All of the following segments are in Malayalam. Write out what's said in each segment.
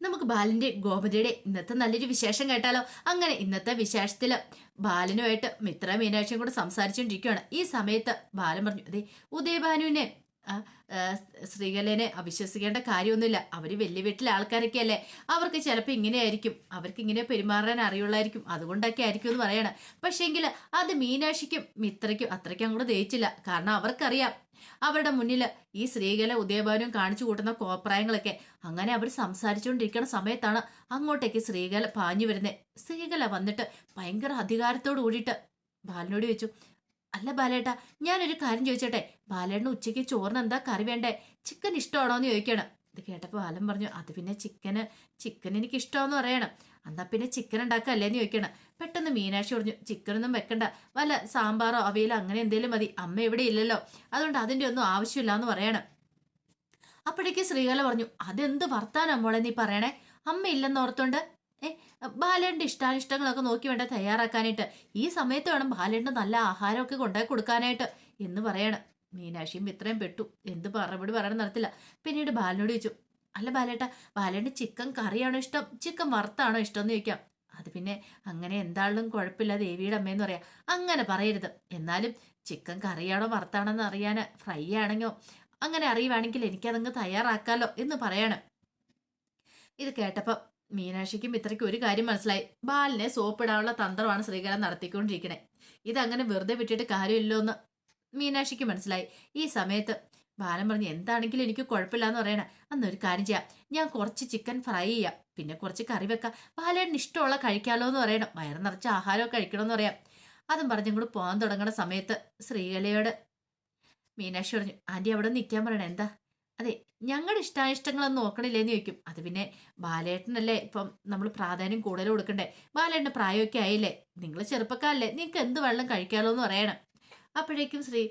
നമുക്ക് ബാലന്റെ ഗോപതിയുടെ ഇന്നത്തെ നല്ലൊരു വിശേഷം കേട്ടാലോ? അങ്ങനെ ഇന്നത്തെ വിശേഷത്തിൽ ബാലനുമായിട്ട് മിത്ര മീനാക്ഷിയും കൂടെ സംസാരിച്ചുകൊണ്ടിരിക്കുകയാണ് ഈ സമയത്ത് ബാലൻ പറഞ്ഞു അതെ ഉദയഭാനുവിനെ ശ്രീകലേനെ അവിശ്വസിക്കേണ്ട കാര്യമൊന്നുമില്ല. അവർ വലിയ വീട്ടിലെ ആൾക്കാരൊക്കെ അല്ലേ അവർക്ക് ചിലപ്പോൾ ഇങ്ങനെയായിരിക്കും. അവർക്ക് ഇങ്ങനെ പെരുമാറാൻ അറിയുള്ളായിരിക്കും അതുകൊണ്ടൊക്കെ ആയിരിക്കും എന്ന് പറയണം. പക്ഷേങ്കിൽ അത് മീനാക്ഷിക്കും മിത്രയ്ക്കും അത്രയ്ക്കും അങ്ങോട്ട് ദയിച്ചില്ല കാരണം അവർക്കറിയാം അവരുടെ മുന്നിൽ ഈ സ്ത്രീകളെ ഉദയഭാനും കാണിച്ചു കൂട്ടുന്ന കോപ്രായങ്ങളൊക്കെ അങ്ങനെ അവർ സംസാരിച്ചുകൊണ്ടിരിക്കുന്ന സമയത്താണ് അങ്ങോട്ടേക്ക് സ്ത്രീകൾ പാഞ്ഞു വരുന്നത് സ്ത്രീകല വന്നിട്ട് ഭയങ്കര അധികാരത്തോട് കൂടിയിട്ട് ബാലനോട് ചോദിച്ചു അല്ല ബാലേട്ടാ ഞാനൊരു കാര്യം ചോദിച്ചോട്ടെ? ബാലേട്ടന് ഉച്ചയ്ക്ക് ചോറിന് എന്താ കറി വേണ്ടേ? ചിക്കൻ ഇഷ്ടമാണോ എന്ന് ചോദിക്കണം. ഇത് കേട്ടപ്പോൾ ബാലൻ പറഞ്ഞു അത് പിന്നെ ചിക്കന് ചിക്കൻ എനിക്ക് ഇഷ്ടമാണെന്ന് പറയണം. എന്നാൽ പിന്നെ ചിക്കൻ ഉണ്ടാക്കല്ലേ എന്ന് ചോദിക്കണം. പെട്ടെന്ന് മീനാക്ഷി പറഞ്ഞു ചിക്കനൊന്നും വെക്കണ്ട. വല്ല സാമ്പാറോ അവയിലോ അങ്ങനെ എന്തേലും മതി. അമ്മ ഇവിടെ ഇല്ലല്ലോ. അതുകൊണ്ട് അതിന്റെ ഒന്നും ആവശ്യമില്ല എന്ന് പറയണം. അപ്പോഴേക്ക് ശ്രീകല പറഞ്ഞു അതെന്ത് വർത്താനാ മോളെ നീ പറയണേ? അമ്മ ഇല്ലെന്ന് ഓർത്തോണ്ട്? ഏ ബാലേന്റെ ഇഷ്ടാനിഷ്ടങ്ങളൊക്കെ നോക്കി വേണ്ട തയ്യാറാക്കാനായിട്ട്. ഈ സമയത്ത് വേണം ബാലേന്റെ നല്ല ആഹാരമൊക്കെ കൊണ്ടുപോയി കൊടുക്കാനായിട്ട് എന്ന് പറയണം. മീനാക്ഷിയും ഇത്രയും പെട്ടു. എന്ത് മറുപടി പറയണം നടത്തില്ല. പിന്നീട് ബാലനോട് ചോദിച്ചു അല്ല ബാലേട്ട ബാലേട്ട ചിക്കൻ കറിയാണോ ഇഷ്ടം? ചിക്കൻ വറുത്താണോ ഇഷ്ടം? എന്ന് ചോദിക്കാം. അത് പിന്നെ അങ്ങനെ എന്താളും കുഴപ്പമില്ല. ദേവിയുടെ അമ്മയെന്ന് പറയാം അങ്ങനെ പറയരുത്. എന്നാലും ചിക്കൻ കറിയാണോ വറുത്താണോന്ന് അറിയാൻ ഫ്രൈ ആണെങ്കിലോ അങ്ങനെ അറിയുവാണെങ്കിൽ എനിക്കതങ്ങ് തയ്യാറാക്കാലോ എന്ന് പറയണം. ഇത് കേട്ടപ്പോൾ മീനാക്ഷിക്കും ഇത്രയ്ക്കും ഒരു കാര്യം മനസ്സിലായി. ബാലിനെ സോപ്പിടാനുള്ള തന്ത്രമാണ് ശ്രീകലൻ നടത്തിക്കൊണ്ടിരിക്കണേ. ഇതങ്ങനെ വെറുതെ വിട്ടിട്ട് കാര്യമില്ലോ എന്ന് മീനാക്ഷിക്ക് മനസ്സിലായി. ഈ സമയത്ത് ബാലൻ പറഞ്ഞു എന്താണെങ്കിലും എനിക്ക് കുഴപ്പമില്ലാന്ന് പറയണേ. അന്നൊരു കാര്യം ചെയ്യാം. ഞാൻ കുറച്ച് ചിക്കൻ ഫ്രൈ ചെയ്യാം. പിന്നെ കുറച്ച് കറി വെക്കാം. ബാലേട്ടന് ഇഷ്ടമുള്ള കഴിക്കാമല്ലോ എന്ന് പറയണം. വയറ് നിറച്ച് ആഹാരമൊക്കെ കഴിക്കണമെന്ന് പറയാം. അതും പറഞ്ഞ് ഇങ്ങോട്ട് പോകാൻ തുടങ്ങുന്ന സമയത്ത് ശ്രീകലയോട് മീനാക്ഷി പറഞ്ഞു ആന്റി അവിടെ നിൽക്കാൻ പറയണേ. എന്താ? അതെ ഞങ്ങളുടെ ഇഷ്ടാനിഷ്ടങ്ങളൊന്നും നോക്കണില്ലേന്ന് ചോദിക്കും. അത് പിന്നെ ബാലേട്ടനല്ലേ ഇപ്പം നമ്മൾ പ്രാധാന്യം കൂടുതൽ കൊടുക്കണ്ടേ? ബാലേട്ടന്റെ പ്രായമൊക്കെ ആയില്ലേ? നിങ്ങൾ ചെറുപ്പക്കാരല്ലേ. നിങ്ങൾക്ക് എന്ത് വെള്ളം കഴിക്കാമല്ലോ എന്ന് പറയണം. അപ്പോഴേക്കും ശ്രീ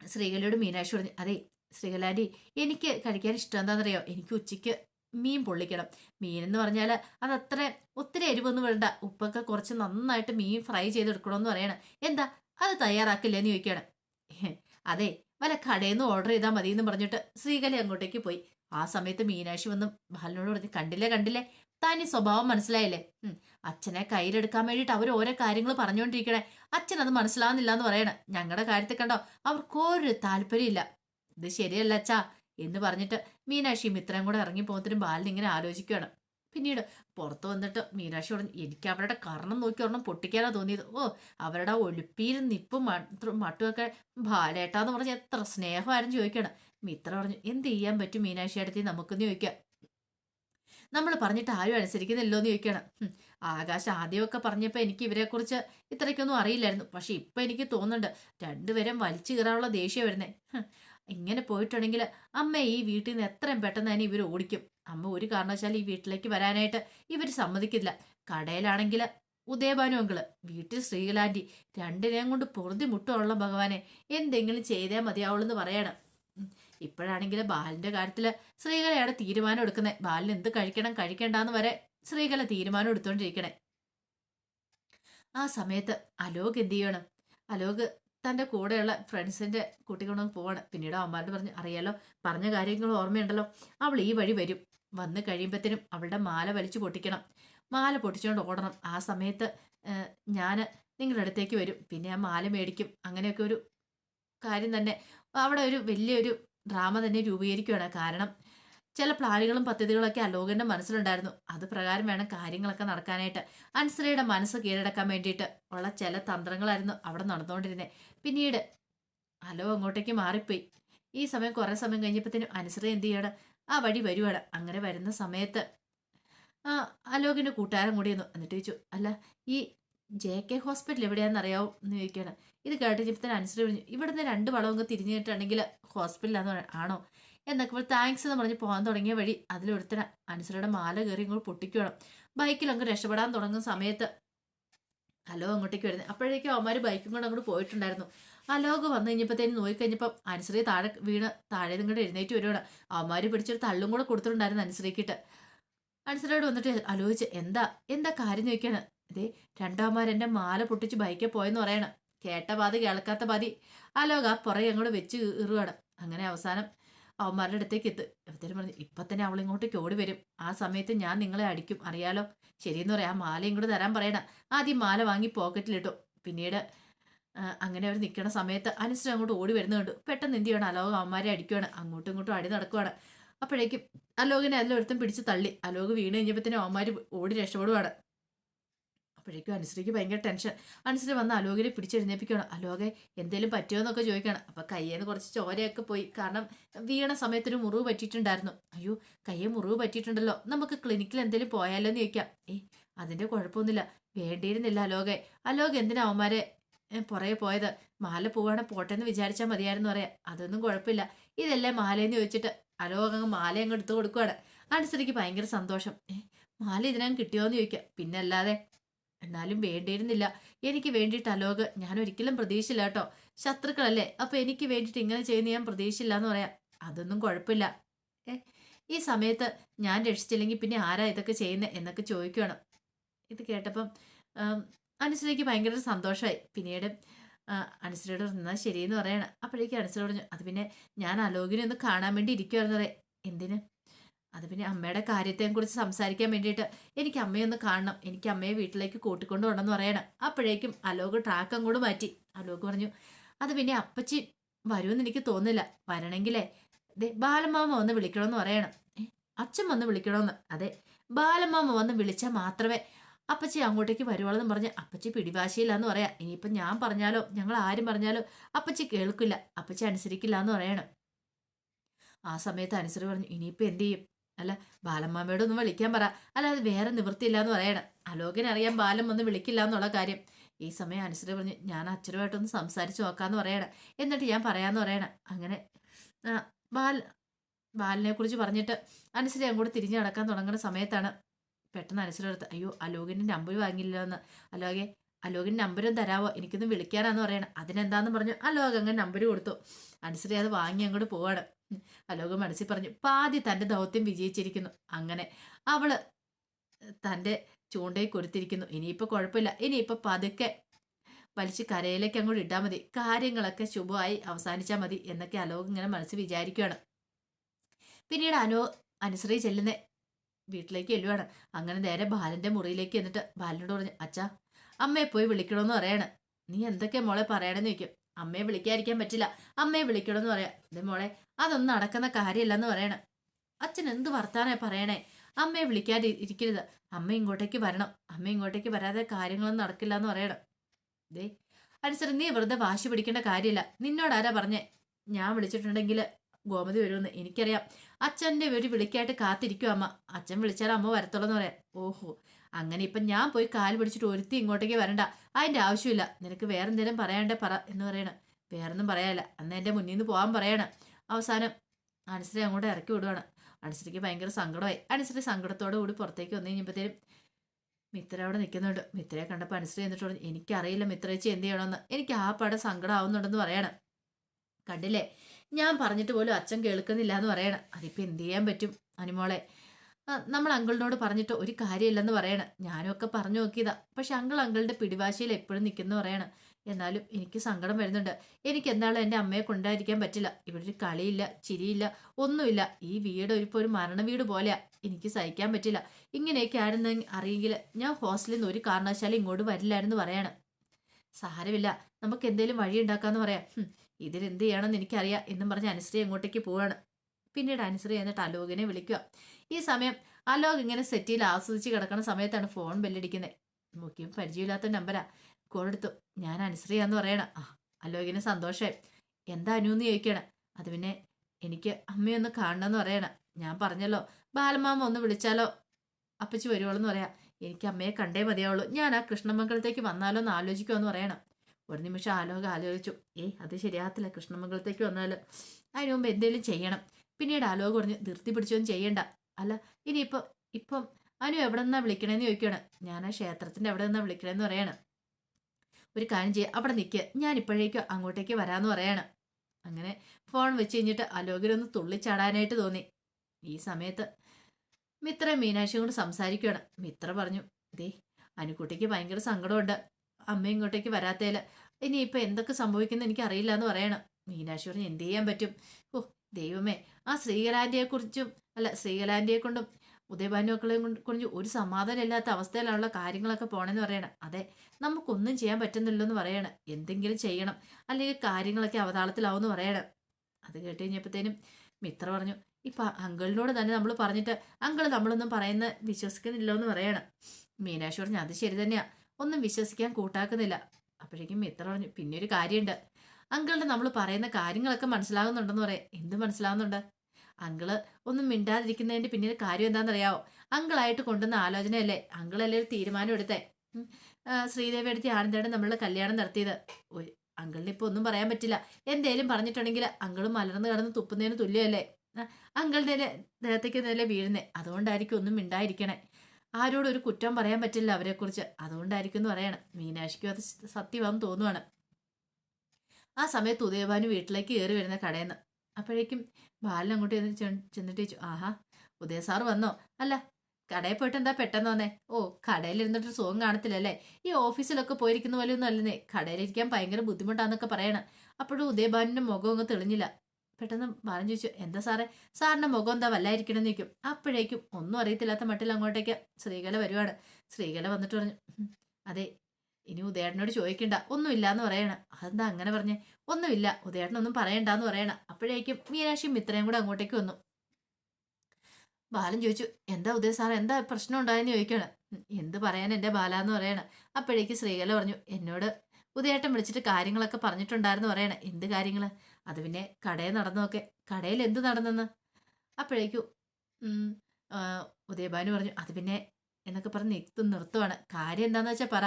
ശ്രീകലയോട് മീനാക്ഷി പറഞ്ഞു അതെ ശ്രീകലാന്റി എനിക്ക് കഴിക്കാൻ ഇഷ്ടം എന്താണെന്നറിയോ? എനിക്ക് ഉച്ചയ്ക്ക് മീൻ പൊള്ളിക്കണം. മീൻ എന്ന് പറഞ്ഞാൽ അത് അത്ര ഒത്തിരി എരിവൊന്നും വേണ്ട. ഉപ്പൊക്കെ കുറച്ച് നന്നായിട്ട് മീൻ ഫ്രൈ ചെയ്തെടുക്കണമെന്ന് പറയണം. എന്താ? അത് തയ്യാറാക്കില്ലെന്ന് ചോദിക്കണം അതെ വല്ല കടയിൽ നിന്ന് ഓർഡർ ചെയ്താൽ മതി എന്ന് പറഞ്ഞിട്ട് ശ്രീകല അങ്ങോട്ടേക്ക് പോയി. ആ സമയത്ത് മീനാക്ഷി വന്ന് ബാലനോട് പറഞ്ഞ് കണ്ടില്ലേ കണ്ടില്ലേ? താൻ സ്വഭാവം മനസ്സിലായില്ലേ? അച്ഛനെ കയ്യിലെടുക്കാൻ വേണ്ടിയിട്ട് അവർ ഓരോ കാര്യങ്ങൾ പറഞ്ഞുകൊണ്ടിരിക്കണേ അച്ഛൻ അത് മനസ്സിലാവുന്നില്ല എന്ന് പറയണേ. ഞങ്ങളുടെ കാര്യത്തിൽ കണ്ടോ അവർക്കൊരു താല്പര്യമില്ല. ഇത് ശരിയല്ല അച്ഛാ എന്ന് പറഞ്ഞിട്ട് മീനാക്ഷിയും ഇത്രയും കൂടെ ഇറങ്ങി പോകുന്നതിനും ബാലൻ ഇങ്ങനെ ആലോചിക്കുകയാണ് പിന്നീട് പുറത്ത് വന്നിട്ട് മീനാക്ഷി പറഞ്ഞു എനിക്ക് അവരുടെ കർണം നോക്കി ഒരെണ്ണം പൊട്ടിക്കാനാ തോന്നിയത്. ഓ അവരുടെ ഒലിപ്പീരും നിപ്പും മട്ടും മട്ടുമൊക്കെ ബാലേട്ടാന്ന് പറഞ്ഞ് എത്ര സ്നേഹമായിരുന്നു ചോദിക്കണം. മിത്ര പറഞ്ഞു എന്ത് ചെയ്യാൻ പറ്റും മീനാക്ഷി അടുത്ത്? നമുക്കെന്ന് ചോദിക്കാം. നമ്മൾ പറഞ്ഞിട്ട് ആരും അനുസരിക്കുന്നില്ലോ എന്ന് ചോദിക്കണം ആകാശ് ആദ്യമൊക്കെ പറഞ്ഞപ്പോൾ എനിക്ക് ഇവരെക്കുറിച്ച് ഇത്രയ്ക്കൊന്നും അറിയില്ലായിരുന്നു. പക്ഷെ ഇപ്പം എനിക്ക് തോന്നുന്നുണ്ട് രണ്ടുപേരും വലിച്ചു കയറാനുള്ള ദേഷ്യം വരുന്നേ. ഇങ്ങനെ പോയിട്ടുണ്ടെങ്കിൽ അമ്മ ഈ വീട്ടിൽ നിന്ന് എത്രയും പെട്ടെന്ന് തന്നെ ഇവർ ഓടിക്കും. അമ്മ ഒരു കാരണവശാലും ഈ വീട്ടിലേക്ക് വരാനായിട്ട് ഇവർ സമ്മതിക്കില്ല കടയിലാണെങ്കിൽ ഉദയഭാനു അങ്കിൾ വീട്ടിൽ ശ്രീകലാന്റി രണ്ടിനെയും കൊണ്ട് പൊറുതി മുട്ടുള്ള ഭഗവാനെ. എന്തെങ്കിലും ചെയ്തേ മതിയാവുള്ളൂ എന്ന് പറയണം. ഇപ്പോഴാണെങ്കിൽ ബാലിന്റെ കാര്യത്തിൽ ശ്രീകലയാണ് തീരുമാനം എടുക്കുന്നത്. ബാലിന് എന്ത് കഴിക്കണം കഴിക്കണ്ടെന്ന് വരെ ശ്രീകല തീരുമാനം എടുത്തോണ്ടിരിക്കണേ ആ സമയത്ത് അലോക് എന്ത് ചെയ്യണം? അലോക് തന്റെ കൂടെയുള്ള ഫ്രണ്ട്സിന്റെ കൂട്ടിക്കൊണ്ട് പോവാണ്. പിന്നീട് അമ്മമാരോട് പറഞ്ഞു അറിയാലോ പറഞ്ഞ കാര്യങ്ങൾ ഓർമ്മയുണ്ടല്ലോ. അവൾ ഈ വഴി വരും. വന്ന് കഴിയുമ്പോഴത്തേനും അവളുടെ മാല വലിച്ചു പൊട്ടിക്കണം. മാല പൊട്ടിച്ചുകൊണ്ട് ഓടണം. ആ സമയത്ത് ഞാൻ നിങ്ങളുടെ അടുത്തേക്ക് വരും. പിന്നെ ആ മാല മേടിക്കും. അങ്ങനെയൊക്കെ ഒരു കാര്യം തന്നെ. അവിടെ ഒരു വലിയൊരു ഡ്രാമ തന്നെ രൂപീകരിക്കുകയാണ് കാരണം ചില പ്ലാനുകളും പദ്ധതികളൊക്കെ അലോകന്റെ മനസ്സിലുണ്ടായിരുന്നു. അത് പ്രകാരം വേണം കാര്യങ്ങളൊക്കെ നടക്കാനായിട്ട്. അൻസറയുടെ മനസ്സ് കീഴടക്കാൻ വേണ്ടിയിട്ട് ഉള്ള ചില തന്ത്രങ്ങളായിരുന്നു അവിടെ നടന്നുകൊണ്ടിരുന്നത് പിന്നീട് അലോ അങ്ങോട്ടേക്ക് മാറിപ്പോയി. ഈ സമയം കുറേ സമയം കഴിഞ്ഞപ്പോഴത്തേനും അനുസര എന്ത് ചെയ്യണം? ആ വഴി വരുവാണ്. അങ്ങനെ വരുന്ന സമയത്ത് ആ അലോകിന്റെ കൂട്ടുകാരൻ കൂടി എന്നിട്ട് ചോദിച്ചു അല്ല ഈ ജെ കെ ഹോസ്പിറ്റൽ എവിടെയാണെന്ന് അറിയാവോ എന്ന് ചോദിക്കുകയാണ്. ഇത് കേട്ട് കഴിഞ്ഞപ്പോൾ അനുസരിച്ച് പറഞ്ഞു ഇവിടുന്ന് രണ്ട് വളവും തിരിഞ്ഞിട്ടുണ്ടെങ്കിൽ ഹോസ്പിറ്റലാന്ന് പറ- ആണോ? എന്നൊക്കെ ഇപ്പോൾ താങ്ക്സ് എന്ന് പറഞ്ഞ് പോകാൻ തുടങ്ങിയ വഴി അതിലൊരുത്തന അനുസരയുടെ മാല കയറി ഇങ്ങോട്ട് പൊട്ടിക്കണം ബൈക്കിൽ അങ്ങ് രക്ഷപ്പെടാൻ തുടങ്ങുന്ന സമയത്ത് അലോ അങ്ങോട്ടേക്ക് വരുന്നത്. അപ്പോഴേക്കും അവന്മാർ ബൈക്കും കൊണ്ട് അങ്ങോട്ട് പോയിട്ടുണ്ടായിരുന്നു. അലോക് വന്നു കഴിഞ്ഞപ്പോഴത്തേനും നോക്കിക്കഴിഞ്ഞപ്പം അനുസരി താഴെ വീണ് താഴെ നിങ്ങോട്ട് എഴുന്നേറ്റ് വരുവാണ്. അവന്മാർ പിടിച്ചൊരു തള്ളും കൂടെ കൊടുത്തിട്ടുണ്ടായിരുന്നു അനുസരിക്കിട്ട് അനുസരയോട് വന്നിട്ട് ആലോചിച്ച് എന്താ? എന്താ കാര്യം? ചോദിക്കാണ് ഇതേ രണ്ടാമാർ എന്റെ മാല പൊട്ടിച്ച് ബൈക്കിൽ പോയെന്ന് പറയണം. കേട്ട പാതി കേൾക്കാത്ത പാതി. അലോക പുറകെ അങ്ങോട്ട് വെച്ച് കീറുകയാണ് അങ്ങനെ അവസാനം അവന്മാരുടെ അടുത്തേക്ക് എത്തും. അവത്തേരും പറഞ്ഞു ഇപ്പം തന്നെ അവൾ ഇങ്ങോട്ടേക്ക് ഓടി വരും. ആ സമയത്ത് ഞാൻ നിങ്ങളെ അടിക്കും. അറിയാലോ? ശരിയെന്ന് പറയാം. ആ മാലയും ഇങ്ങോട്ട് തരാൻ പറയണം. ആദ്യം മാല വാങ്ങി പോക്കറ്റിലിട്ടു പിന്നീട് അങ്ങനെ അവർ നിൽക്കണ സമയത്ത് അനുസരിച്ച് അങ്ങോട്ട് ഓടി വരുന്നുണ്ട് പെട്ടെന്ന് എന്ത് ചെയ്യണം അലോക അവന്മാരെ അടിക്കുവാണ്. അങ്ങോട്ടും ഇങ്ങോട്ടും അടി നടക്കുവാണ്. അപ്പോഴേക്കും അലോകിനെ അതിലൊരുത്തം പിടിച്ച് തള്ളി. അലോക് വീണ് കഴിഞ്ഞപ്പോൾ തന്നെ അവന്മാർ ഓടി രക്ഷപ്പെടുവാണ്. അപ്പോഴേക്കും അനുസരിക്ക് ഭയങ്കര ടെൻഷൻ. അനുസരിച്ച് വന്ന് അലോകിനെ പിടിച്ചെഴുന്നേപ്പിക്കണം അലോകെ എന്തേലും പറ്റുമോ എന്നൊക്കെ ചോദിക്കണം അപ്പൊ കയ്യേന്ന് കുറച്ച് ചോരയൊക്കെ പോയി. കാരണം വീണ സമയത്തൊരു മുറിവ് പറ്റിയിട്ടുണ്ടായിരുന്നു. അയ്യോ കയ്യെ മുറിവ് പറ്റിയിട്ടുണ്ടല്ലോ. നമുക്ക് ക്ലിനിക്കിൽ എന്തേലും പോയാലോ എന്ന് ചോദിക്കാം. ഏ അതിന്റെ കുഴപ്പമൊന്നുമില്ല. വേണ്ടിയിരുന്നില്ല അലോകെ. അലോക് എന്തിനാ അവന്മാരെ പുറകെ പോയത്? മാല പോവാണെ പോട്ടെ എന്ന് വിചാരിച്ചാൽ മതിയായിരുന്നു പറയാം. അതൊന്നും കുഴപ്പമില്ല. ഇതല്ലേ മാലയെന്ന് ചോദിച്ചിട്ട് അലോക് അങ്ങ് മാല അങ്ങ് എടുത്തു കൊടുക്കുവാണ്. അനുസരിക്ക് ഭയങ്കര സന്തോഷം. മാല ഇതിനകം കിട്ടിയോ എന്ന് ചോദിക്കാം. പിന്നെ അല്ലാതെ എന്നാലും വേണ്ടിയിരുന്നില്ല. എനിക്ക് വേണ്ടിയിട്ട് അലോക് ഞാൻ ഒരിക്കലും പ്രതീക്ഷയില്ല കേട്ടോ. ശത്രുക്കളല്ലേ? അപ്പൊ എനിക്ക് വേണ്ടിയിട്ട് ഇങ്ങനെ ചെയ്യുന്ന ഞാൻ പ്രതീക്ഷയില്ല എന്ന് പറയാം. അതൊന്നും കുഴപ്പമില്ല. ഈ സമയത്ത് ഞാൻ രക്ഷിച്ചില്ലെങ്കിൽ പിന്നെ ആരാ ഇതൊക്കെ ചെയ്യുന്നത് എന്നൊക്കെ ചോദിക്കുകയാണ് ഇത് കേട്ടപ്പം അനുസരിക്ക് ഭയങ്കര സന്തോഷമായി. പിന്നീട് അനുസരിയോട് എന്നാൽ ശരിയെന്ന് പറയണം. അപ്പോഴേക്കും അനുസരി പറഞ്ഞു അത് പിന്നെ ഞാൻ അലോകിനെ ഒന്ന് കാണാൻ വേണ്ടി ഇരിക്കുവായിരുന്നു പറയാം. എന്തിന്? അത് പിന്നെ അമ്മയുടെ കാര്യത്തെക്കുറിച്ച് സംസാരിക്കാൻ വേണ്ടിയിട്ട് എനിക്ക് അമ്മയെ ഒന്ന് കാണണം. എനിക്ക് അമ്മയെ വീട്ടിലേക്ക് കൂട്ടിക്കൊണ്ടു പോകണമെന്ന് പറയണം. അപ്പോഴേക്കും അലോക് ട്രാക്ക് അങ്ങോട്ട് മാറ്റി. അലോക് പറഞ്ഞു അത് പിന്നെ അപ്പച്ചി വരുമെന്ന് എനിക്ക് തോന്നില്ല വരണമെങ്കിലേ ദേ ബാലമാമ വന്ന് വിളിക്കണമെന്ന് പറയണം. അച്ഛൻ വന്ന് വിളിക്കണമെന്ന്? അതെ ബാലമാമ വന്ന് വിളിച്ചാൽ മാത്രമേ അപ്പച്ചി അങ്ങോട്ടേക്ക് വരുവുള്ളതെന്ന് പറഞ്ഞ് അപ്പച്ചി പിടിവാശിയില്ല എന്ന് പറയാം. ഇനിയിപ്പം ഞാൻ പറഞ്ഞാലോ ഞങ്ങൾ ആരും പറഞ്ഞാലോ അപ്പച്ചി കേൾക്കില്ല. അപ്പച്ചി അനുസരിക്കില്ല എന്ന് പറയണം. ആ സമയത്ത് അനുസരി പറഞ്ഞു ഇനിയിപ്പോൾ എന്ത് ചെയ്യും? അല്ല ബാലമ്മാമയോടൊന്നും വിളിക്കാൻ പറ. അല്ലാതെ വേറെ നിവൃത്തിയില്ല എന്ന് പറയണം. അലോകിനെ അറിയാൻ ബാലം വന്ന് വിളിക്കില്ല എന്നുള്ള കാര്യം. ഈ സമയം അനുസരിച്ച് പറഞ്ഞ് ഞാൻ അച്ഛനുമായിട്ടൊന്ന് സംസാരിച്ച് നോക്കാന്ന് പറയണം. എന്നിട്ട് ഞാൻ പറയാന്ന് പറയണം. അങ്ങനെ ബാൽ ബാലിനെ കുറിച്ച് പറഞ്ഞിട്ട് അനുസരി അങ്ങോട്ട് തിരിഞ്ഞു നടക്കാൻ തുടങ്ങുന്ന സമയത്താണ് പെട്ടെന്ന് അനുസരിച്ച് അയ്യോ അലോകിന്റെ നമ്പർ വാങ്ങിയില്ല എന്ന്. അലോകെ അലോകിന്റെ നമ്പരും തരാവോ? എനിക്കൊന്ന് വിളിക്കാനാന്ന് പറയണം. അതിനെന്താന്ന് പറഞ്ഞു? അലോക് അങ്ങനെ നമ്പർ കൊടുത്തു. അനുസരി അത് വാങ്ങി അങ്ങോട്ട് പോവാണ്. അലോക് മനസ്സിൽ പറഞ്ഞു പാതി തന്റെ ദൗത്യം വിജയിച്ചിരിക്കുന്നു. അങ്ങനെ അവൾ തന്റെ ചൂണ്ടയിൽ കൊടുത്തിരിക്കുന്നു ഇനിയിപ്പോൾ കുഴപ്പമില്ല. ഇനിയിപ്പോൾ പതുക്കെ വലിച്ച് കരയിലേക്ക് അങ്ങോട്ട് ഇട്ടാൽ മതി. കാര്യങ്ങളൊക്കെ ശുഭമായി അവസാനിച്ചാൽ മതി എന്നൊക്കെ അലോക് ഇങ്ങനെ മനസ്സിൽ വിചാരിക്കുകയാണ് പിന്നീട് അനോ അനുസരി ചെല്ലുന്ന വീട്ടിലേക്ക് ചെല്ലുവാണ്. അങ്ങനെ നേരെ ബാലന്റെ മുറിയിലേക്ക് എന്നിട്ട് ബാലനോട് പറഞ്ഞു അച്ഛാ അമ്മയെ പോയി വിളിക്കണമെന്ന് പറയാണ്. നീ എന്തൊക്കെ മോളെ പറയണമെന്ന് ചോദിക്കും. അമ്മയെ വിളിക്കാതിരിക്കാൻ പറ്റില്ല. അമ്മയെ വിളിക്കണമെന്ന് പറയാം. അതെ മോളെ അതൊന്നും നടക്കുന്ന കാര്യമില്ലെന്ന് പറയണ. അച്ഛൻ എന്ത് വർത്താനേ പറയണേ? അമ്മയെ വിളിക്കാതെ ഇരിക്കരുത് അമ്മ ഇങ്ങോട്ടേക്ക് വരണം. അമ്മ ഇങ്ങോട്ടേക്ക് വരാതെ കാര്യങ്ങളൊന്നും നടക്കില്ല എന്ന് പറയണം. ദേ അനുസരിച്ച് നീ വെറുതെ വാശി പിടിക്കേണ്ട കാര്യമില്ല. നിന്നോട് ആരാ പറഞ്ഞേ? ഞാൻ വിളിച്ചിട്ടുണ്ടെങ്കിൽ ഗോമതി വരുമെന്ന് എനിക്കറിയാം. അച്ഛന്റെ ഒരു വിളിക്കായിട്ട് കാത്തിരിക്കും അമ്മ. അച്ഛൻ വിളിച്ചാൽ അമ്മ വരത്തുള്ളൂ എന്ന് പറയാം. ഓഹോ അങ്ങനെ ഇപ്പം ഞാൻ പോയി കാൽ പിടിച്ചിട്ട് ഒരുത്തി ഇങ്ങോട്ടേക്ക് വരണ്ട. അതിന്റെ ആവശ്യമില്ല. നിനക്ക് വേറെ എന്തെങ്കിലും പറയാണ്ടേ പറ എന്ന് പറയണം. വേറൊന്നും പറയാനില്ല. അന്ന് എന്റെ മുന്നിൽ നിന്ന് പോകാൻ പറയണം. അവസാനം അനുസരി അങ്ങോട്ട് ഇറക്കി വിടുവാണ്. അനുസരിക്ക് ഭയങ്കര സങ്കടമായി. അനുസരി സങ്കടത്തോടു കൂടി പുറത്തേക്ക് വന്നു കഴിഞ്ഞപ്പോഴത്തേനും മിത്ര അവിടെ നിൽക്കുന്നുണ്ട്. മിത്രയെ കണ്ടപ്പോൾ അനുസരി എന്നിട്ട് പറഞ്ഞു എനിക്കറിയില്ല മിത്രേച്ചി എന്ത് ചെയ്യണമെന്ന്. എനിക്ക് ആ പടം സങ്കടം ആവുന്നുണ്ടെന്ന് പറയണം. കണ്ടില്ലേ? ഞാൻ പറഞ്ഞിട്ട് പോലും അച്ഛൻ കേൾക്കുന്നില്ല എന്ന് പറയണം. അതിപ്പോൾ എന്ത് ചെയ്യാൻ പറ്റും? അനുമോളെ നമ്മൾ അങ്കിളിനോട് പറഞ്ഞിട്ട് ഒരു കാര്യമില്ലെന്ന് പറയണം. ഞാനൊക്കെ പറഞ്ഞു നോക്കിയതാ. പക്ഷെ അങ്കിൾ അങ്കിളിന്റെ പിടിവാശിയിൽ എപ്പോഴും നിൽക്കുന്നു പറയണം. എന്നാലും എനിക്ക് സങ്കടം വരുന്നുണ്ട്. എനിക്ക് എന്തായാലും എന്റെ അമ്മയെ കൊണ്ടായിരിക്കാൻ പറ്റില്ല. ഇവിടെ ഒരു കളിയില്ല ചിരിയില്ല ഒന്നുമില്ല. ഈ വീട് ഇപ്പോൾ ഒരു മരണ വീട് പോലെയാ. എനിക്ക് സഹിക്കാൻ പറ്റില്ല. ഇങ്ങനെയൊക്കെ ആണെന്ന് അറിയെങ്കിൽ ഞാൻ ഹോസ്റ്റലിൽ നിന്ന് ഒരു കാരണവശാലും ഇങ്ങോട്ട് വരില്ലായിരുന്നു പറയാണ്. സാരമില്ല. നമുക്ക് എന്തേലും വഴി ഉണ്ടാക്കാന്ന് പറയാം ഇതിനെന്ത് ചെയ്യണമെന്ന് എനിക്കറിയാം എന്നും പറഞ്ഞ് അനുശ്രീ അങ്ങോട്ടേക്ക് പോവാണ്. പിന്നീട് അനുസരി എന്നിട്ട് അലോകിനെ വിളിക്കുക. ഈ സമയം അലോക് ഇങ്ങനെ സെറ്റിയിൽ ആസ്വദിച്ച് കിടക്കുന്ന സമയത്താണ് ഫോൺ ബെല്ലടിക്കുന്നത്. മുഖ്യം പരിചയമില്ലാത്ത നമ്പരാ. കോൾ എടുത്തു. ഞാൻ അനുസരിയാന്ന് പറയണം. ആ അലോകിന് സന്തോഷമായി. എന്താ അനുവെന്ന് ചോദിക്കണം അത് പിന്നെ എനിക്ക് അമ്മയൊന്ന് കാണണമെന്ന് പറയണം. ഞാൻ പറഞ്ഞല്ലോ ബാലമാമ ഒന്ന് വിളിച്ചാലോ? അപ്പച്ചി വരുവോളെന്ന് പറയാം. എനിക്ക് അമ്മയെ കണ്ടേ മതിയാവുള്ളൂ. ഞാൻ ആ കൃഷ്ണമംഗലത്തേക്ക് വന്നാലോ എന്ന് ആലോചിക്കുമെന്ന് പറയണം. ഒരു നിമിഷം ആലോക ആലോചിച്ചു. ഏയ് അത് ശരിയാകത്തില്ല. കൃഷ്ണമംഗലത്തേക്ക് വന്നാലോ? അതിനു മുമ്പ് എന്തെങ്കിലും ചെയ്യണം. പിന്നീട് ആലോക പറഞ്ഞ് ധൃത്തി പിടിച്ചൊന്നും ചെയ്യണ്ട. അല്ല ഇനിയിപ്പം ഇപ്പം അനു എവിടെ നിന്നാ വിളിക്കണേന്ന് ചോദിക്കുകയാണ് ഞാൻ ആ ക്ഷേത്രത്തിന്റെ എവിടെ നിന്നാ വിളിക്കണേന്ന് പറയണം. ഒരു കാര്യം ചെയ്യുക അവിടെ നിൽക്കുക ഞാൻ ഇപ്പോഴേക്കും അങ്ങോട്ടേക്ക് വരാമെന്ന് പറയാണ്. അങ്ങനെ ഫോൺ വെച്ച് കഴിഞ്ഞിട്ട് അലോകിനൊന്ന് തുള്ളിച്ചാടാനായിട്ട് തോന്നി. ഈ സമയത്ത് മിത്ര മീനാക്ഷിയും കൊണ്ട് സംസാരിക്കുകയാണ് മിത്ര പറഞ്ഞു ദേ അനുക്കുട്ടിക്ക് ഭയങ്കര സങ്കടമുണ്ട്. അമ്മ ഇങ്ങോട്ടേക്ക് വരാത്തേൽ. ഇനിയിപ്പോൾ എന്തൊക്കെ സംഭവിക്കുന്നത് എനിക്ക് അറിയില്ല എന്ന് പറയണം. മീനാക്ഷി പറഞ്ഞു എന്ത് ചെയ്യാൻ പറ്റും? ഓ ദൈവമേ ആ ശ്രീകലാന്റിയെ കുറിച്ചും അല്ല ശ്രീകലാന്റിയെ കൊണ്ടും ഉദയഭാനുക്കളെ കുറിച്ച് ഒരു സമാധാനം ഇല്ലാത്ത അവസ്ഥയിലുള്ള കാര്യങ്ങളൊക്കെ പോണെന്ന് പറയണം. അതെ നമുക്കൊന്നും ചെയ്യാൻ പറ്റുന്നില്ല എന്ന് പറയണം. എന്തെങ്കിലും ചെയ്യണം. അല്ലെങ്കിൽ കാര്യങ്ങളൊക്കെ അവതാളത്തിലാവുമെന്ന് പറയണം. അത് കേട്ട് കഴിഞ്ഞപ്പോഴത്തേനും മിത്ര പറഞ്ഞു ഇപ്പൊ അങ്കിളിനോട് തന്നെ നമ്മൾ പറഞ്ഞിട്ട് അങ്കിൾ നമ്മളൊന്നും പറയുന്ന വിശ്വസിക്കുന്നില്ല എന്ന് പറയണം. മീനാക്ഷി പറഞ്ഞു അത് ശരി തന്നെയാ. ഒന്നും വിശ്വസിക്കാൻ കൂട്ടാക്കുന്നില്ല. അപ്പോഴേക്കും മിത്ര പറഞ്ഞു പിന്നെ ഒരു കാര്യമുണ്ട്. അങ്കിളിന് നമ്മൾ പറയുന്ന കാര്യങ്ങളൊക്കെ മനസ്സിലാകുന്നുണ്ടെന്ന് പറയാം. എന്ത് മനസ്സിലാവുന്നുണ്ട് അങ്കിൾ ഒന്നും മിണ്ടാതിരിക്കുന്നതിന്റെ പിന്നിൽ കാര്യം എന്താണെന്നറിയാവോ? അങ്കിളായിട്ട് കൊണ്ടുവന്ന ആലോചനയല്ലേ? അങ്കിളല്ലേ ഒരു തീരുമാനം എടുത്തേ? ശ്രീദേവി എടുത്ത് ആനന്ദേട്ടൻ നമ്മളുടെ കല്യാണം നടത്തിയത്. അങ്കിളിന് ഇപ്പൊ ഒന്നും പറയാൻ പറ്റില്ല. എന്തേലും പറഞ്ഞിട്ടുണ്ടെങ്കിൽ അങ്കിൾ മലർന്ന് കിടന്ന് തുപ്പുന്നതിന് തുല്യമല്ലേ? അങ്കിളിന്റെ ദേഹത്തേക്ക് നില വീഴുന്നേ. അതുകൊണ്ടായിരിക്കും ഒന്നും മിണ്ടായിരിക്കണേ. ആരോടും ഒരു കുറ്റം പറയാൻ പറ്റില്ല അവരെക്കുറിച്ച്. അതുകൊണ്ടായിരിക്കും എന്ന് പറയണം. മീനാക്ഷിക്കും അത് സത്യമാണെന്ന് തോന്നുവാണ്. ആ സമയത്ത് ഉദയഭാനു വീട്ടിലേക്ക് കയറി വരുന്ന കടയിൽ അപ്പോഴേക്കും ബാലൻ അങ്ങോട്ട് ചെന്നിട്ട് ചോദിച്ചു ആഹാ ഉദയ സാർ വന്നോ? അല്ല കടയിൽ പോയിട്ട് എന്താ പെട്ടെന്ന് വന്നേ? ഓ കടയിലിരുന്നിട്ട് സുഖം കാണത്തില്ലല്ലേ? ഈ ഓഫീസിലൊക്കെ പോയിരിക്കുന്ന പോലെ ഒന്നും അല്ലെന്നേ. കടയിലിരിക്കാൻ ഭയങ്കര ബുദ്ധിമുട്ടാന്നൊക്കെ പറയണം. അപ്പോഴും ഉദയഭാനുവിന്റെ മുഖം അങ്ങ് തെളിഞ്ഞില്ല. പെട്ടെന്ന് ബാലൻ ചോദിച്ചു എന്താ സാറേ? സാറിന്റെ മുഖം എന്താ വല്ലായിരിക്കണം നിൽക്കും അപ്പോഴേക്കും ഒന്നും അറിയത്തില്ലാത്ത മട്ടിൽ അങ്ങോട്ടേക്ക് ശ്രീകല വരുവാണ്. ശ്രീകല വന്നിട്ട് പറഞ്ഞു "ഉം, അതെ ഇനി ഉദയേട്ടനോട് ചോദിക്കണ്ട. ഒന്നുമില്ല എന്ന് പറയണം. അതെന്താ അങ്ങനെ പറഞ്ഞേ? ഒന്നുമില്ല. ഉദയേടനൊന്നും പറയണ്ട എന്ന് പറയണം. അപ്പോഴേക്കും മീനാക്ഷിയും മിത്രയും കൂടെ അങ്ങോട്ടേക്ക് വന്നു. ബാലൻ ചോദിച്ചു എന്താ ഉദയ സാർ എന്താ പ്രശ്നം ഉണ്ടായെന്ന് ചോദിക്കണം? "ഉം, എന്ത് പറയാൻ എന്റെ ബാല എന്ന് പറയണം. അപ്പോഴേക്ക് ശ്രീകല പറഞ്ഞു എന്നോട് ഉദയേട്ടൻ വിളിച്ചിട്ട് കാര്യങ്ങളൊക്കെ പറഞ്ഞിട്ടുണ്ടായിരുന്നു പറയണ. എന്ത് കാര്യങ്ങൾ അത് പിന്നെ കടയിൽ നടന്നൊക്കെ കടയിൽ എന്ത് നടന്നെന്ന്? അപ്പോഴേക്കും ഉദയബാനു പറഞ്ഞു അത് പിന്നെ എന്നൊക്കെ പറഞ്ഞ് നിർത്തും നിർത്തുവാണ്. കാര്യം എന്താണെന്ന് വെച്ചാൽ പറ.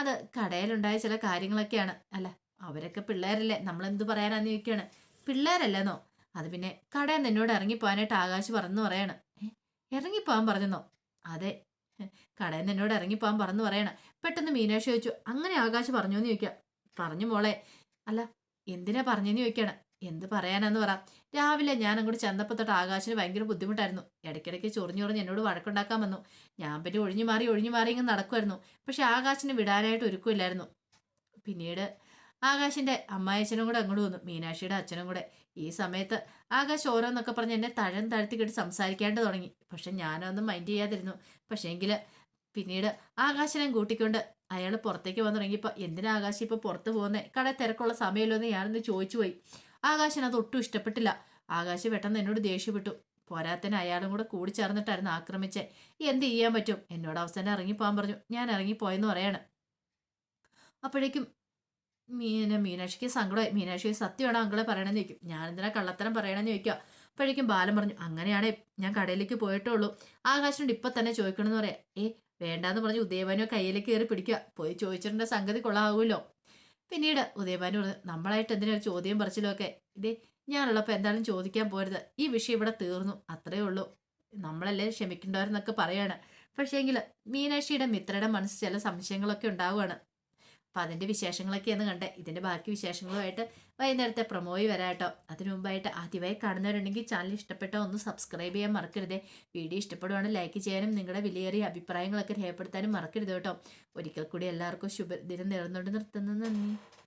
അത് കടയിലുണ്ടായ ചില കാര്യങ്ങളൊക്കെയാണ്. അല്ല അവരൊക്കെ പിള്ളേരല്ലേ? നമ്മളെന്ത് പറയാനാന്ന് ചോദിക്കുകയാണ് പിള്ളേരല്ലെന്നോ? അത് പിന്നെ കടയിൽ നിന്ന് എന്നോട് ഇറങ്ങിപ്പോകാനായിട്ട് ആകാശ് പറഞ്ഞു പറയാണ്. ഇറങ്ങിപ്പോവാൻ പറഞ്ഞെന്നോ? അതെ. "ഏ, കടയിൽ നിന്ന് എന്നോട് ഇറങ്ങിപ്പോകാൻ പറഞ്ഞു പറയണം. പെട്ടെന്ന് മീനാക്ഷി ചോദിച്ചു അങ്ങനെ ആകാശ് പറഞ്ഞു എന്ന് പറഞ്ഞു മോളെ. അല്ല എന്തിനാ പറഞ്ഞെന്ന് ചോദിക്കാണ്? എന്ത് പറയാനാന്ന് പറ. രാവിലെ ഞാൻ അങ്ങോട്ട് ചെന്നപ്പോൾ തൊട്ട് ആകാശിന് ഭയങ്കര ബുദ്ധിമുട്ടായിരുന്നു. ഇടയ്ക്കിടയ്ക്ക് ചൊറിഞ്ഞു ചൊറിഞ്ഞ് എന്നോട് വഴക്കുണ്ടാക്കാൻ വന്നു. ഞാൻ പിന്നെ ഒഴിഞ്ഞു മാറി ഒഴിഞ്ഞു മാറി ഇങ്ങനെ നടക്കുമായിരുന്നു പക്ഷെ ആകാശിനെ വിടാനായിട്ട് ഒരുക്കമില്ലായിരുന്നു. പിന്നീട് ആകാശിന്റെ അമ്മായച്ഛനും കൂടെ അങ്ങോട്ട് വന്നു മീനാക്ഷിയുടെ അച്ഛനും കൂടെ. ഈ സമയത്ത് ആകാശ് ഓരോന്നൊക്കെ പറഞ്ഞ് എന്നെ തഴം താഴ്ത്തി കെട്ടി സംസാരിക്കാണ്ട് തുടങ്ങി. പക്ഷെ ഞാനൊന്നും മൈൻഡ് ചെയ്യാതിരുന്നു. പക്ഷേങ്കിൽ പിന്നീട് ആകാശനെ കൂട്ടിക്കൊണ്ട് അയാൾ പുറത്തേക്ക് വന്നു തുടങ്ങിയപ്പോൾ എന്തിനാ ആകാശം ഇപ്പോൾ പുറത്ത് പോകുന്നത് കട തിരക്കുള്ള സമയമല്ലോ എന്ന് ഞാനൊന്ന് ചോദിച്ചു പോയി ആകാശന് അത് ഒട്ടും ഇഷ്ടപ്പെട്ടില്ല. ആകാശ് പെട്ടെന്ന് എന്നോട് ദേഷ്യപ്പെട്ടു. പോരാത്തന്നെ അയാളും കൂടെ കൂടി ചേർന്നിട്ടായിരുന്നു ആക്രമിച്ചേ. എന്ത് ചെയ്യാൻ പറ്റും? എന്നോട് അവസാനം ഇറങ്ങിപ്പോകാൻ പറഞ്ഞു. ഞാൻ ഇറങ്ങിപ്പോയെന്ന് പറയാണ്. അപ്പോഴേക്കും മീന മീനാക്ഷിക്ക് സങ്കടമായി. മീനാക്ഷി സത്യമാണോ അങ്കളെ പറയണമെന്ന് ചോദിക്കും. ഞാൻ എന്തിനാ കള്ളത്തരം പറയണമെന്ന് ചോദിക്കുക. അപ്പോഴേക്കും ബാലൻ പറഞ്ഞു അങ്ങനെയാണേ ഞാൻ കടയിലേക്ക് പോയിട്ടേ ഉള്ളൂ. ആകാശനോട് ഇപ്പൊ തന്നെ ചോദിക്കണമെന്ന് പറയാം. ഏ വേണ്ടാന്ന് പറഞ്ഞ് ഉദയവനോ കയ്യിലേക്ക് കയറി പിടിക്കുക. പോയി ചോദിച്ചിട്ടുണ്ട സംഗതി കൊള്ളാവൂല്ലോ? പിന്നീട് ഉദയഭാനു പറഞ്ഞു നമ്മളായിട്ട് എന്തിനാ ഒരു ചോദ്യം പറച്ചിലൊക്കെ? ഇതേ ഞാനുള്ളപ്പോൾ എന്തായാലും ചോദിക്കാൻ പോരുത്. ഈ വിഷയം ഇവിടെ തീർന്നു. അത്രയേ ഉള്ളൂ. നമ്മളല്ലേ ക്ഷമിക്കേണ്ടവരെന്നൊക്കെ പറയാണ്. പക്ഷേങ്കിൽ മീനാക്ഷിയുടെ മിത്രയുടെ മനസ്സിൽ ചില സംശയങ്ങളൊക്കെ ഉണ്ടാവുകയാണ്. അപ്പം അതിന്റെ വിശേഷങ്ങളൊക്കെയാണ് കണ്ടേ. ഇതിന്റെ ബാക്കി വിശേഷങ്ങളുമായിട്ട് വൈകുന്നേരത്തെ പ്രൊമോയി വരാട്ടോ അതിനു മുമ്പായിട്ട് ആദ്യമായി കാണുന്നവരുണ്ടെങ്കിൽ ചാനൽ ഇഷ്ടപ്പെട്ടോ ഒന്ന് സബ്സ്ക്രൈബ് ചെയ്യാൻ മറക്കരുതേ. വീഡിയോ ഇഷ്ടപ്പെടുവാണെങ്കിൽ ലൈക്ക് ചെയ്യാനും നിങ്ങളുടെ വിലയേറിയ അഭിപ്രായങ്ങളൊക്കെ രേഖപ്പെടുത്താനും മറക്കരുത് കേട്ടോ. ഒരിക്കൽ കൂടി എല്ലാവർക്കും ശുഭദിനം നേർന്നുകൊണ്ട് നിർത്തുന്നു. നന്ദി.